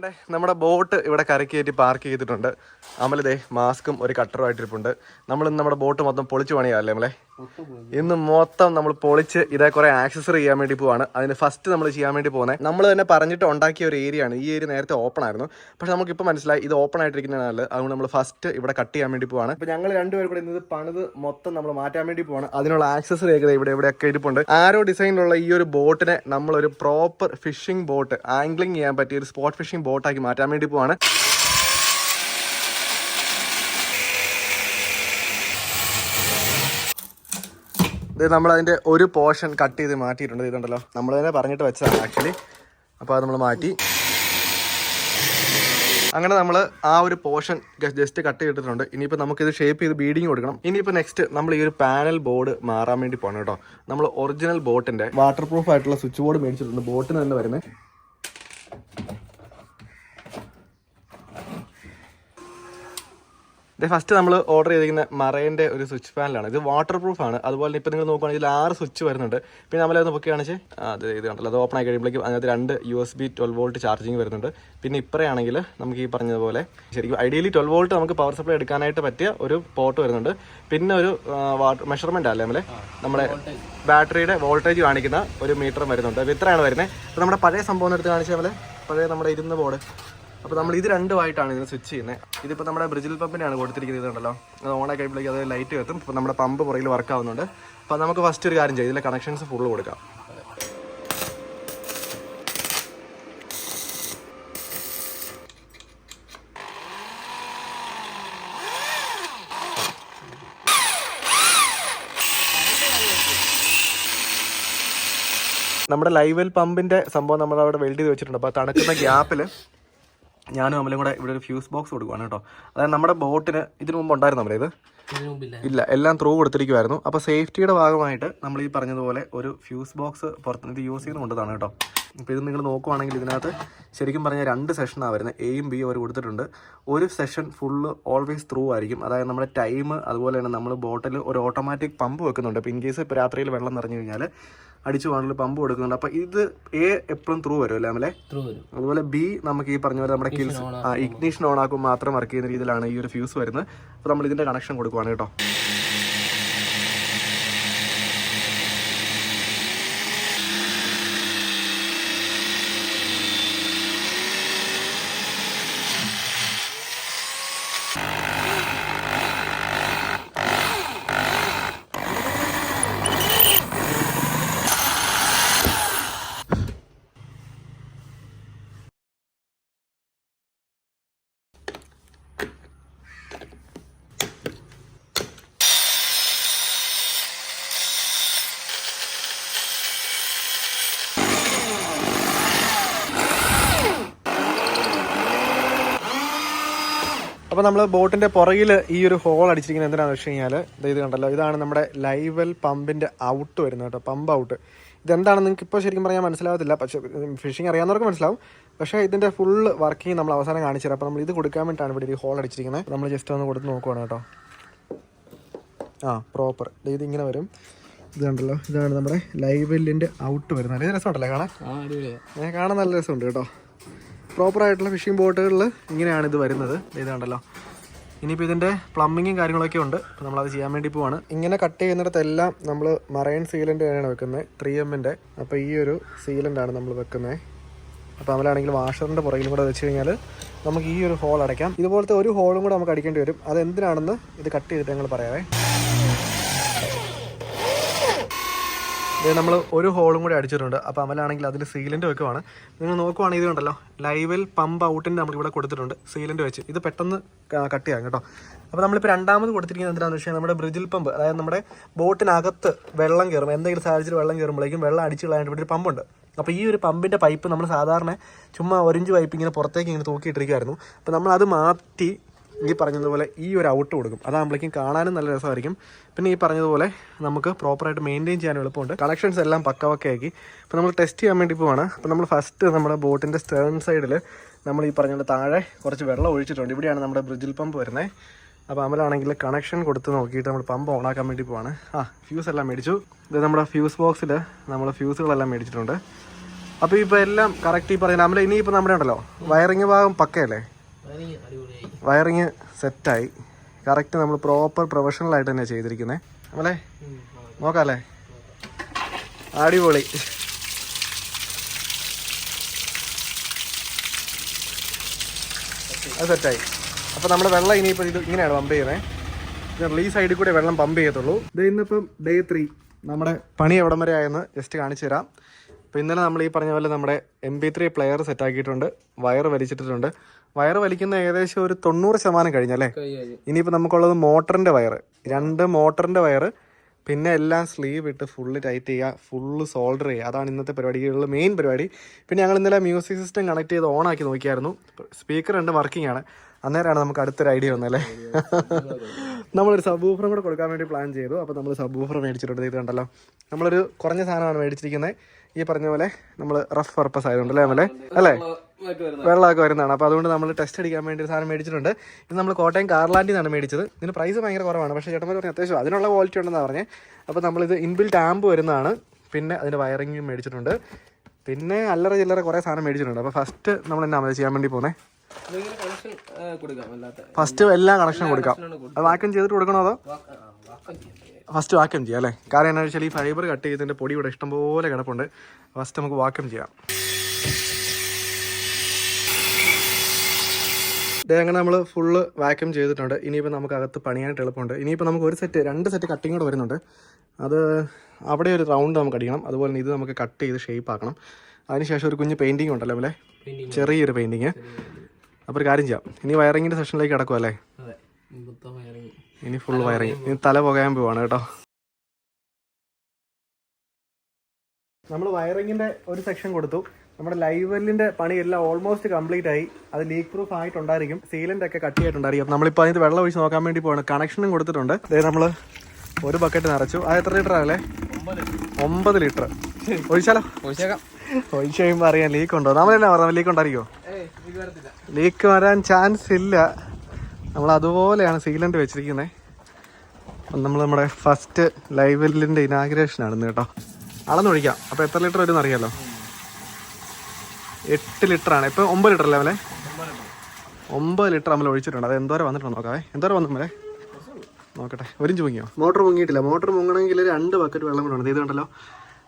വേണ്ടേ നമ്മുടെ ബോട്ട് ഇവിടെ കരക്ക് കയറ്റി പാർക്ക് ചെയ്തിട്ടുണ്ട്. അമലതേ മാസ്കും ഒരു കട്ടറും ആയിട്ടിരിപ്പുണ്ട്. നമ്മൾ ഇന്ന് നമ്മുടെ ബോട്ട് മൊത്തം പൊളിച്ചു പണിയാല്ലേ നമ്മളെ ഇന്ന് മൊത്തം നമ്മൾ പൊളിച്ച് ഇതേ കുറെ ആക്സസറി ചെയ്യാൻ വേണ്ടി പോവാണ്. അതിന് ഫസ്റ്റ് നമ്മൾ ചെയ്യാൻ വേണ്ടി പോകുന്നത് നമ്മൾ തന്നെ പറഞ്ഞിട്ട് ഉണ്ടാക്കിയ ഒരു ഏരിയ ആണ്. ഈ ഏരിയ നേരത്തെ ഓപ്പൺ ആയിരുന്നു. പക്ഷെ നമുക്ക് ഇപ്പം മനസ്സിലായി ഇത് ഓപ്പൺ ആയിട്ടിരിക്കുന്നതാണ് അതുകൊണ്ട് നമ്മൾ ഫസ്റ്റ് ഇവിടെ കട്ട് ചെയ്യാൻ വേണ്ടി പോവാണ്. ഇപ്പൊ ഞങ്ങൾ രണ്ടുപേരും കൂടെ ഇന്നത് പണിത് മൊത്തം നമ്മൾ മാറ്റാൻ വേണ്ടി പോവാണ്. അതിനുള്ള ആക്സസറി ഒക്കെ ഇവിടെ ഇവിടെയൊക്കെ ഇരിപ്പുണ്ട്. ആരോ ഡിസൈനിലുള്ള ഈ ഒരു ബോട്ടിനെ നമ്മളൊരു പ്രോപ്പർ ഫിഷിംഗ് ബോട്ട് ആംഗ്ലിംഗ് ചെയ്യാൻ പറ്റിയ ഒരു സ്പോട്ട് ഫിഷിംഗ് ബോട്ടാക്കി മാറ്റാൻ വേണ്ടി പോവാണ്. ഇത് നമ്മൾ അതിന്റെ ഒരു പോർഷൻ കട്ട് ചെയ്ത് മാറ്റിയിട്ടുണ്ട്. ഇതുണ്ടല്ലോ നമ്മൾ തന്നെ പറഞ്ഞിട്ട് വെച്ചതാണ് ആക്ച്വലി അപ്പോൾ അത് നമ്മൾ മാറ്റി. അങ്ങനെ നമ്മൾ ആ ഒരു പോർഷൻ ജസ്റ്റ് കട്ട് ചെയ്തിട്ടുണ്ട്. ഇനിയിപ്പോൾ നമുക്കിത് ഷേപ്പ് ചെയ്ത് ബീഡിങ് കൊടുക്കണം. ഇനിയിപ്പോൾ നെക്സ്റ്റ് നമ്മൾ ഈ ഒരു പാനൽ ബോർഡ് മാറാൻ വേണ്ടി പോകണം കേട്ടോ. നമ്മൾ ഒറിജിനൽ ബോട്ടിന്റെ വാട്ടർ പ്രൂഫ് ആയിട്ടുള്ള സ്വിച്ച് ബോർഡ് മേടിച്ചിട്ടുണ്ട് ബോട്ടിന് തന്നെ വരുന്നത് ഫസ്റ്റ് നമ്മൾ ഓർഡർ ചെയ്തിരിക്കുന്ന മറൈന്റെ ഒരു സ്വിച്ച് പാനലാണ് ഇത് വാട്ടർ പ്രൂഫ് ആണ്. അതുപോലെ ഇപ്പോൾ നിങ്ങൾ നോക്കുകയാണെങ്കിൽ ആറ് സ്വിച്ച് വരുന്നുണ്ട്. പിന്നെ നമ്മളത് നോക്കുകയാണെങ്കിൽ അത് ഇത് കണ്ടല്ലോ. അത് ഓപ്പൺ ആയി കഴിയുമ്പോഴേക്കും അതിനകത്ത് രണ്ട് U S B twelve volt charging വരുന്നുണ്ട്. പിന്നെ ഇപ്പറയാണെങ്കിൽ നമുക്ക് ഈ പറഞ്ഞതുപോലെ ശരിക്കും ഐഡിയലി ട്വൽവ് വോൾട്ട് നമുക്ക് പവർ സപ്ലൈ എടുക്കാനായിട്ട് പറ്റിയ ഒരു പോർട്ട് വരുന്നുണ്ട്. പിന്നെ ഒരു വാട്ടർ മെഷർമെന്റ് അല്ലേ നമ്മളെ? നമ്മുടെ ബാറ്ററിയുടെ വോൾട്ടേജ് കാണിക്കുന്ന ഒരു മീറ്ററും വരുന്നുണ്ട്. അപ്പോൾ ഇത്രയാണ് വരുന്നത്. അപ്പോൾ നമ്മുടെ പഴയ സംഭവം എടുത്ത് കാണിച്ചാൽ പഴയ നമ്മുടെ ഇരുന്ന് ബോർഡ് അപ്പോൾ നമ്മൾ ഇത് രണ്ടുമായിട്ടാണ് ഇതിന് സ്വിച്ച് ചെയ്യുന്നത് ഇതിപ്പോൾ നമ്മുടെ ബ്രിജിൽ പമ്പിനാണ് കൊടുത്തിരിക്കുന്നത് ഇതുണ്ടല്ലോ അത് ഓൺ ആയി അത് ലൈറ്റ് കത്തും. ഇപ്പോൾ നമ്മുടെ പമ്പ് പുറകിൽ വർക്ക് ആവുന്നുണ്ട്. അപ്പോൾ നമുക്ക് ഫസ്റ്റ് ഒരു കാര്യം ചെയ്യാം. ഇതിലെ കണക്ഷൻസ് ഫുള്ള് കൊടുക്കാം. നമ്മുടെ ലൈവൽ പമ്പിന്റെ സംഭവം നമ്മൾ അവിടെ വെൽഡ് ചെയ്ത് വെച്ചിട്ടുണ്ട്. അപ്പോൾ തണുക്കുന്ന ഗ്യാപ്പിൽ ഞാനും അമലും കൂടെ ഇവിടെ ഒരു ഫ്യൂസ് ബോക്സ് കൊടുക്കുവാണ് കേട്ടോ. അതായത് നമ്മുടെ ബോട്ടിന് ഇതിനു മുമ്പ് ഉണ്ടായിരുന്നു നമ്മളെ ഇത്? ഇല്ല എല്ലാം ത്രൂ കൊടുത്തിരിക്കുമായിരുന്നു അപ്പോൾ സേഫ്റ്റിയുടെ ഭാഗമായിട്ട് നമ്മൾ ഈ പറഞ്ഞതുപോലെ ഒരു ഫ്യൂസ് ബോക്സ് പുറത്ത് ഇത് യൂസ് ചെയ്യുന്ന കൊണ്ടതാണ് കേട്ടോ. ഇപ്പോൾ ഇത് നിങ്ങൾ നോക്കുവാണെങ്കിൽ ഇതിനകത്ത് ശരിക്കും പറഞ്ഞാൽ രണ്ട് സെഷനാണ് വരുന്നത്. എയും ബി അവർ കൊടുത്തിട്ടുണ്ട്. ഒരു സെഷൻ ഫുള്ള് ഓൾവേസ് ത്രൂ ആയിരിക്കും. അതായത് നമ്മുടെ ടൈം അതുപോലെ തന്നെ നമ്മൾ ബോട്ടിൽ ഒരു ഓട്ടോമാറ്റിക് പമ്പ് വെക്കുന്നുണ്ട്. ഇപ്പൊ ഇൻ കേസ് ഇപ്പോൾ രാത്രിയിൽ വെള്ളം നിറഞ്ഞു കഴിഞ്ഞാൽ അടിച്ചു പോകാനുള്ള പമ്പ് കൊടുക്കുന്നുണ്ട്. അപ്പൊ ഇത് എ എപ്പോഴും ത്രൂ വരും അല്ലേ അമലെ? അതുപോലെ ബി നമുക്ക് ഈ പറഞ്ഞ പോലെ നമ്മുടെ കിൽസ് ഇഗ്നിഷൻ ഇഗ്നീഷൻ ഓൺ ആക്കും മാത്രം വർക്ക് ചെയ്യുന്ന രീതിയിലാണ് ഈ ഒരു ഫ്യൂസ് വരുന്നത്. അപ്പൊ നമ്മൾ ഇതിന്റെ കണക്ഷൻ കൊടുക്കുവാണ് കേട്ടോ. അപ്പോൾ നമ്മൾ ബോട്ടിന്റെ പുറകിൽ ഈ ഒരു ഹോൾ അടിച്ചിരിക്കുന്നത് എന്തിനാണെന്ന് വെച്ച് കഴിഞ്ഞാൽ ഇത് കണ്ടല്ലോ ഇതാണ് നമ്മുടെ ലൈവൽ പമ്പിന്റെ ഔട്ട് വരുന്നത് കേട്ടോ പമ്പ് ഔട്ട് ഇതെന്താണെന്ന് നിങ്ങൾക്ക് ഇപ്പോൾ ശരിക്കും പറയാൻ മനസ്സിലാവത്തില്ല പക്ഷേ ഫിഷിംഗ് അറിയാവുന്നവർക്ക് മനസ്സിലാവും. പക്ഷേ ഇതിന്റെ ഫുൾ വർക്കിംഗ് നമ്മൾ അവസാനം കാണിച്ചു തരാം. അപ്പോൾ നമ്മൾ ഇത് കൊടുക്കാൻ വേണ്ടിയിട്ടാണ് ഇവിടെ ഒരു ഹോൾ അടിച്ചിരിക്കുന്നത്. നമ്മൾ ജസ്റ്റ് ഒന്ന് കൊടുത്ത് നോക്കുവാണ് കേട്ടോ. ആ പ്രോപ്പർ ഇത് ഇങ്ങനെ വരും. ഇത് കണ്ടല്ലോ ഇതാണ് നമ്മുടെ ലൈവലിന്റെ ഔട്ട് വരുന്നത്. നല്ല രസമുണ്ടല്ലേ കാണാൻ? കാണാൻ നല്ല രസമുണ്ട് കേട്ടോ. പ്രോപ്പർ ആയിട്ടുള്ള ഫിഷിംഗ് ബോട്ടുകളിൽ ഇങ്ങനെയാണ് ഇത് വരുന്നത്. ഇതുണ്ടല്ലോ ഇനിയിപ്പോൾ ഇതിന്റെ പ്ലംബിങ്ങും കാര്യങ്ങളൊക്കെ ഉണ്ട്. അപ്പോൾ നമ്മളത് ചെയ്യാൻ വേണ്ടി പോവാണ്. ഇങ്ങനെ കട്ട് ചെയ്യുന്നിടത്തെല്ലാം നമ്മൾ മറൈൻ സീലന്റ് തന്നെയാണ് വെക്കുന്നത്. ത്രീ എമ്മിന്റെ അപ്പോൾ ഈ ഒരു സീലന്റാണ് നമ്മൾ വെക്കുന്നത്. അപ്പോൾ നമ്മളാണെങ്കിൽ വാഷറിന്റെ പുറകിലും കൂടെ വെച്ച് കഴിഞ്ഞാൽ നമുക്ക് ഈ ഒരു ഹോൾ അടയ്ക്കാം. ഇതുപോലത്തെ ഒരു ഹോളും കൂടെ നമുക്ക് അടിക്കേണ്ടി വരും. അത് എന്തിനാണെന്ന് ഇത് കട്ട് ചെയ്തിട്ട് ഞങ്ങൾ പറയാവേ ഇത് നമ്മൾ ഒരു ഹോളും കൂടി അടിച്ചിട്ടുണ്ട്. അപ്പോൾ അമലാണെങ്കിൽ അതിൽ സീലന്റ് വെക്കുവാണ്. നിങ്ങൾ നോക്കുവാണെങ്കിൽ ഇതുണ്ടല്ലോ ലൈവിൽ പമ്പ് ഔട്ടിന്റെ നമ്മളിവിടെ കൊടുത്തിട്ടുണ്ട് സീലന്റ് വെച്ച്. ഇത് പെട്ടെന്ന് കട്ട് ചെയ്യാം കേട്ടോ. അപ്പോൾ നമ്മളിപ്പോൾ രണ്ടാമത് കൊടുത്തിരിക്കുന്നത് എന്താണെന്ന് വെച്ചാൽ നമ്മുടെ ബ്രിജിൽ പമ്പ് അതായത് നമ്മുടെ ബോട്ടിനകത്ത് വെള്ളം കയറും. എന്തെങ്കിലും സാഹചര്യം വെള്ളം കയറുമ്പോഴേക്കും വെള്ളം അടിച്ച് കളയാനായിട്ട് ഇവിടെ ഒരു പമ്പുണ്ട് അപ്പോൾ ഈ ഒരു പമ്പിന്റെ പൈപ്പ് നമ്മൾ സാധാരണ ചുമ്മാ ഒരഞ്ച് പൈപ്പ് ഇങ്ങനെ പുറത്തേക്ക് ഇങ്ങനെ തൂക്കിയിട്ടിരിക്കുമായിരുന്നു അപ്പോൾ നമ്മൾ അത് മാറ്റി ഈ പറഞ്ഞതുപോലെ ഈ ഒരു ഔട്ട് കൊടുക്കും. അതാകുമ്പോഴേക്കും കാണാനും നല്ല രസമായിരിക്കും. പിന്നെ ഈ പറഞ്ഞതുപോലെ നമുക്ക് പ്രോപ്പറായിട്ട് മെയിന്റെയിൻ ചെയ്യാൻ എളുപ്പമുണ്ട്. കളക്ഷൻസ് എല്ലാം പക്കവക്കയാക്കി അപ്പോൾ നമ്മൾ ടെസ്റ്റ് ചെയ്യാൻ വേണ്ടി പോവാണ്. അപ്പോൾ നമ്മൾ ഫസ്റ്റ് നമ്മുടെ ബോട്ടിന്റെ സ്റ്റേൺ സൈഡിൽ നമ്മൾ ഈ പറഞ്ഞ താഴെ കുറച്ച് വെള്ളം ഒഴിച്ചിട്ടുണ്ട്. ഇവിടെയാണ് നമ്മുടെ ബ്രിജിൽ പമ്പ് വരുന്നത് അപ്പോൾ അമലാണെങ്കിൽ കണക്ഷൻ കൊടുത്ത് നോക്കിയിട്ട് നമ്മൾ പമ്പ് ഓണാക്കാൻ വേണ്ടി പോവാണ്. ആ ഫ്യൂസ് എല്ലാം മേടിച്ചു. ഇത് നമ്മുടെ ഫ്യൂസ് ബോക്സിൽ നമ്മൾ ഫ്യൂസുകളെല്ലാം മേടിച്ചിട്ടുണ്ട്. അപ്പോൾ ഇപ്പോൾ എല്ലാം കറക്റ്റ് ഈ പറയുന്നത് അമല ഇനിയിപ്പോൾ നമ്മുടെ ഉണ്ടല്ലോ. വയറിങ് ഭാഗം പക്കയല്ലേ? വയറിങ് സെറ്റായി. കറക്റ്റ് നമ്മൾ പ്രോപ്പർ പ്രൊഫഷണൽ ആയിട്ട് തന്നെ ചെയ്തിരിക്കുന്നത് നമ്മളെ നോക്കാല്ലേ? അടിപൊളി. അത് സെറ്റായി. അപ്പോൾ നമ്മുടെ വെള്ളം ഇനിയിപ്പോൾ ഇത് ഇങ്ങനെയാണ് പമ്പ് ചെയ്യുന്നത് ഈ സൈഡിൽ കൂടെ വെള്ളം പമ്പ് ചെയ്യത്തുള്ളൂ. ഇത് ഇന്നിപ്പം ഡേ ത്രീ നമ്മുടെ പണി എവിടം വരെ ആയെന്ന് ജസ്റ്റ് കാണിച്ചു തരാം. അപ്പോൾ ഇന്നലെ നമ്മൾ ഈ പറഞ്ഞ പോലെ നമ്മുടെ എം ബി ത്രീ പ്ലെയർ സെറ്റാക്കിയിട്ടുണ്ട് വയർ വലിച്ചിട്ടിട്ടുണ്ട്. വയർ വലിക്കുന്ന ഏകദേശം ഒരു തൊണ്ണൂറ് ശതമാനം കഴിഞ്ഞല്ലേ? കഴിഞ്ഞു. ഇനിയിപ്പോൾ നമുക്കുള്ളത് മോട്ടറിന്റെ വയർ രണ്ട് മോട്ടറിന്റെ വയർ പിന്നെ എല്ലാം സ്ലീവ് ഇട്ട് ഫുള്ള് ടൈറ്റ് ചെയ്യുക ഫുള്ള് സോൾഡർ ചെയ്യുക. അതാണ് ഇന്നത്തെ പരിപാടിയിലുള്ള മെയിൻ പരിപാടി. പിന്നെ ഞങ്ങൾ ഇന്നലെ മ്യൂസിക് സിസ്റ്റം കണക്ട് ചെയ്ത് ഓൺ ആക്കി നോക്കിയായിരുന്നു. സ്പീക്കർ രണ്ട് വർക്കിംഗ് ആണ്. അന്നേരമാണ് നമുക്ക് അടുത്തൊരു ഐഡിയ വന്നല്ലേ നമ്മളൊരു സബൂഫറും കൂടെ കൊടുക്കാൻ വേണ്ടി പ്ലാൻ ചെയ്തു. അപ്പോൾ നമ്മൾ സബൂഫർ മേടിച്ചിട്ടുണ്ട്. ഇത് കണ്ടല്ലോ. നമ്മളൊരു കുറഞ്ഞ സാധനമാണ് മേടിച്ചിരിക്കുന്നത്. ഈ പറഞ്ഞ പോലെ നമ്മൾ റഫ് പർപ്പസ് ആയതുകൊണ്ട് അല്ലേ അല്ലേ? വെള്ളമൊക്കെ വരുന്നതാണ്. അപ്പോൾ അതുകൊണ്ട് നമ്മൾ ടെസ്റ്റ് അടിക്കാൻ വേണ്ടി ഒരു സാധനം മേടിച്ചിട്ടുണ്ട്. ഇത് നമ്മൾ കോട്ടയം കാർലാൻഡിൽ നിന്നാണ് മേടിച്ചത്. ഇതിന് പ്രൈസ് ഭയങ്കര കുറവാണ്. പക്ഷേ ചേട്ടന്മാർ പറഞ്ഞു അത്യാവശ്യം അതിനുള്ള ക്വാളിറ്റി ഉണ്ടെന്നാണ് പറഞ്ഞത് അപ്പോൾ നമ്മളിത് ഇൻബിൽറ്റ് ആമ്പ് വരുന്നതാണ്. പിന്നെ അതിന്റെ വയറിങ്ങും മേടിച്ചിട്ടുണ്ട്. പിന്നെ അല്ലറ ചില്ലറ കുറേ സാധനം മേടിച്ചിട്ടുണ്ട്. അപ്പോൾ ഫസ്റ്റ് നമ്മൾ എന്നാ മതി ചെയ്യാൻ വേണ്ടി പോകുന്നത് ഫസ്റ്റ് എല്ലാ കണക്ഷനും കൊടുക്കാം. അത് വാക്യം ചെയ്തിട്ട് കൊടുക്കണോ അതോ. ഫസ്റ്റ് വാക്യം ചെയ്യാം. അല്ലേ? കാരണം എന്താ വെച്ചാൽ ഈ ഫൈബർ കട്ട് ചെയ്തതിന്റെ പൊടി ഇവിടെ ഇഷ്ടംപോലെ കിടപ്പുണ്ട്. ഫസ്റ്റ് നമുക്ക് വാക്യം ചെയ്യാം. ദേ അങ്ങനെ നമ്മൾ ഫുള്ള് വാക്യൂം ചെയ്തിട്ടുണ്ട്. ഇനിയിപ്പോൾ നമുക്ക് അകത്ത് പണിയാനായിട്ട് എളുപ്പമുണ്ട്. ഇനിയിപ്പോൾ നമുക്ക് ഒരു സെറ്റ് രണ്ട് സെറ്റ് കട്ടിങ് കൂടെ വരുന്നുണ്ട്. അത് അവിടെ ഒരു റൗണ്ട് നമുക്ക് അടിക്കണം. അതുപോലെ തന്നെ ഇത് നമുക്ക് കട്ട് ചെയ്ത് ഷേപ്പ് ആക്കണം. അതിനുശേഷം ഒരു കുഞ്ഞ് പെയിന്റിങ് ഉണ്ടല്ലോ അല്ലേ? ചെറിയൊരു പെയിന്റിങ് അപ്പോൾ ഒരു കാര്യം ചെയ്യാം. ഇനി വയറിങ്ങിന്റെ സെഷനിലേക്ക് കിടക്കും അല്ലേ? ഇനി ഫുൾ വയറിങ് ഇനി തല പുകയാൻ പോവാണ് കേട്ടോ. നമ്മൾ വയറിങ്ങിന്റെ ഒരു സെക്ഷൻ കൊടുത്തു. നമ്മുടെ ലൈവ് വെല്ലിന്റെ പണി എല്ലാം ഓൾമോസ്റ്റ് കംപ്ലീറ്റ് ആയി. അത് ലീക്ക് പ്രൂഫ് ആയിട്ടുണ്ടായിരിക്കും. സീലന്റ് ഒക്കെ കട്ട് ചെയ്തിട്ടുണ്ടായിരിക്കും. നമ്മളിപ്പോൾ അതിന് വെള്ളം ഒഴിച്ച് നോക്കാൻ വേണ്ടി പോകണം കണക്ഷനും കൊടുത്തിട്ടുണ്ട്. അതായത് നമ്മൾ ഒരു ബക്കറ്റ് നിറച്ചു. അത് എത്ര ലിറ്റർ ആണല്ലേ ഒമ്പത് ലിറ്റർ ഒഴിച്ചാലോ? ഒഴിച്ചേക്കാം. ഒഴിച്ച് കഴിയുമ്പോൾ അറിയാം ലീക്ക് ഉണ്ടോ? നമ്മളെല്ലാം പറഞ്ഞാൽ ലീക്ക് ഉണ്ടായിരിക്കോ ലീക്ക് വരാൻ ചാൻസ് ഇല്ല. നമ്മൾ അതുപോലെയാണ് സീലന്റ് വെച്ചിരിക്കുന്നത് നമ്മൾ നമ്മുടെ ഫസ്റ്റ് ലൈവലിന്റെ ഇനാഗ്രേഷൻ ആണ് കേട്ടോ. അളന്നൊഴിക്കാം അപ്പോൾ എത്ര ലിറ്റർ വരും അറിയാലോ? എട്ട് ലിറ്റർ ആണ്. ഇപ്പൊ ഒമ്പത് ലിറ്റർ അല്ലേ അല്ലേ ഒമ്പത് ലിറ്റർ നമ്മൾ ഒഴിച്ചിട്ടുണ്ട്. അത് എന്തോരം വന്നിട്ടുണ്ട് നോക്കാവേ? എന്തോരം വന്നു നമ്മളെ നോക്കട്ടെ. ഒരു ചുങ്ങിയോ മോട്ടോർ മുങ്ങിയിട്ടില്ല മോട്ടോർ മുങ്ങണമെങ്കിൽ രണ്ട് ബക്കറ്റ് വെള്ളം കൂടെ ഉണ്ട്. ഇതുണ്ടല്ലോ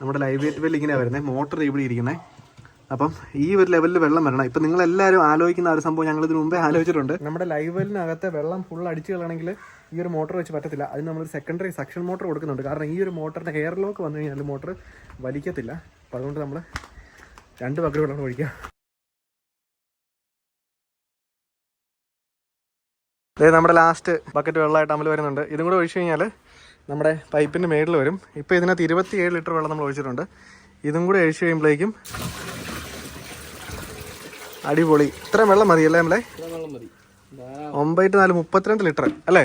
നമ്മുടെ ലൈവ് വെൽ ഇങ്ങനെയാണ് വരുന്നത് മോട്ടോർ ഇവിടെ ഇരിക്കുന്നത് അപ്പം ഈ ഒരു ലെവലിൽ വെള്ളം വരണം. ഇപ്പം നിങ്ങൾ എല്ലാവരും ആലോചിക്കുന്ന ഒരു സംഭവം ഞങ്ങൾ ഇതിനു മുമ്പേ ആലോചിച്ചിട്ടുണ്ട്. നമ്മുടെ ലൈവ് വെല്ലിനകത്തെ വെള്ളം ഫുൾ അടിച്ചു കളയണമെങ്കിൽ ഈ ഒരു മോട്ടോർ വെച്ച് പറ്റത്തില്ല. അതിന് നമ്മൾ സെക്കൻഡറി സക്ഷൻ മോട്ടോർ കൊടുക്കുന്നുണ്ട്. കാരണം ഈ ഒരു മോട്ടറിന്റെ ഹെയർ ലോക്ക് വന്നു കഴിഞ്ഞാൽ മോട്ടോർ വലിക്കത്തില്ല. അപ്പൊ അതുകൊണ്ട് നമ്മൾ രണ്ട് ബക്കറ്റ് വെള്ളം ഒഴിക്കുക അതായത് നമ്മുടെ ലാസ്റ്റ് ബക്കറ്റ് വെള്ളമായിട്ട് അമൽ വരുന്നുണ്ട്. ഇതും കൂടെ ഒഴിച്ചു കഴിഞ്ഞാൽ നമ്മുടെ പൈപ്പിന്റെ മേളിൽ വരും. ഇപ്പോൾ ഇതിനകത്ത് ഇരുപത്തിയേഴ് ലിറ്റർ വെള്ളം നമ്മൾ ഒഴിച്ചിട്ടുണ്ട്. ഇതും കൂടെ ഒഴിച്ചു കഴിയുമ്പോഴേക്കും അടിപൊളി. ഇത്ര വെള്ളം മതി അല്ലേ നമ്മളെ. ഒമ്പത് നാല് മുപ്പത്തിരണ്ട് ലിറ്റർ അല്ലേ?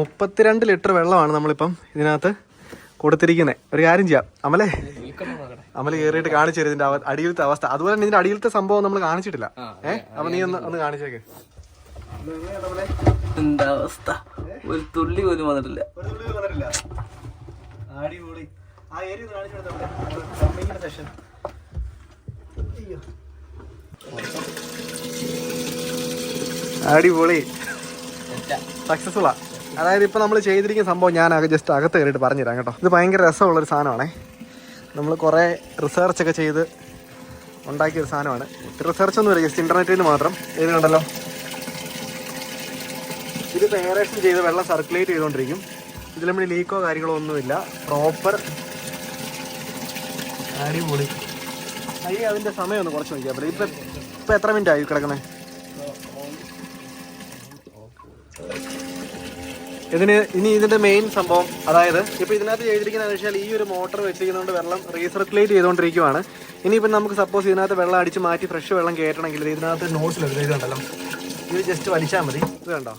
മുപ്പത്തിരണ്ട് ലിറ്റർ വെള്ളമാണ് നമ്മളിപ്പം ഇതിനകത്ത് കൊടുത്തിരിക്കുന്നത് ഒരു കാര്യം ചെയ്യാം. അമലേ. അമൽ കയറിയിട്ട് കാണിച്ചു തരും ഇതിന്റെ അടിയിലത്തെ അവസ്ഥ. അതുപോലെ തന്നെ ഇതിന്റെ അടിയിലത്തെ സംഭവം നമ്മൾ കാണിച്ചിട്ടില്ല. ഏഹ് അപ്പൊ നീ ഒന്ന് ഒന്ന് കാണിച്ചേക്ക്. എന്താ അവസ്ഥ? ഒരു തുള്ളി പോലും വന്നിട്ടില്ല. അടിപൊളി. ആ. അതായത് ഇപ്പൊ നമ്മൾ ചെയ്തിരിക്കുന്ന സംഭവം ഞാൻ ജസ്റ്റ് അകത്ത് കയറിയിട്ട് പറഞ്ഞുതരാം കേട്ടോ. ഇത് ഭയങ്കര രസമുള്ളൊരു സാധനമാണേ. നമ്മൾ കുറേ റിസർച്ച് ഒക്കെ ചെയ്ത് ഉണ്ടാക്കിയൊരു സാധനമാണ്. റിസർച്ച് ഒന്നും വരിക ജസ്റ്റ് ഇന്റർനെറ്റിൽ നിന്ന് മാത്രം. ഇത് കണ്ടല്ലോ. ഇത് എയറേഷൻ ചെയ്ത് വെള്ളം സർക്കുലേറ്റ് ചെയ്തുകൊണ്ടിരിക്കും നമ്മൾ ലീക്കോ കാര്യങ്ങളോ ഒന്നുമില്ല. പ്രോപ്പർ അടിപൊളി. അയ്യേ അതിന്റെ സമയം ഒന്ന് കുറച്ച് നോക്കിയാൽ ഇപ്പൊ ഇപ്പം ഇപ്പം എത്ര മിനിറ്റ് ആയി കിടക്കുന്നത് ഇതിന് ഇനി ഇതിന്റെ മെയിൻ സംഭവം അതായത് ഇപ്പൊ ഇതിനകത്ത് ചെയ്തിരിക്കുന്നത് വെച്ചാൽ ഈ ഒരു മോട്ടർ വെച്ചിരിക്കുന്നതുകൊണ്ട് വെള്ളം റീസർക്കുലേറ്റ് ചെയ്തുകൊണ്ടിരിക്കുവാണ്. ഇനിയിപ്പം നമുക്ക് സപ്പോസ് ഇതിനകത്ത് വെള്ളം അടിച്ച് മാറ്റി ഫ്രഷ് വെള്ളം കയറ്റണമെങ്കിൽ ഇതിനകത്ത് കണ്ടല്ലോ ഇത് ജസ്റ്റ് വലിച്ചാൽ മതി. ഇത് കണ്ടോ?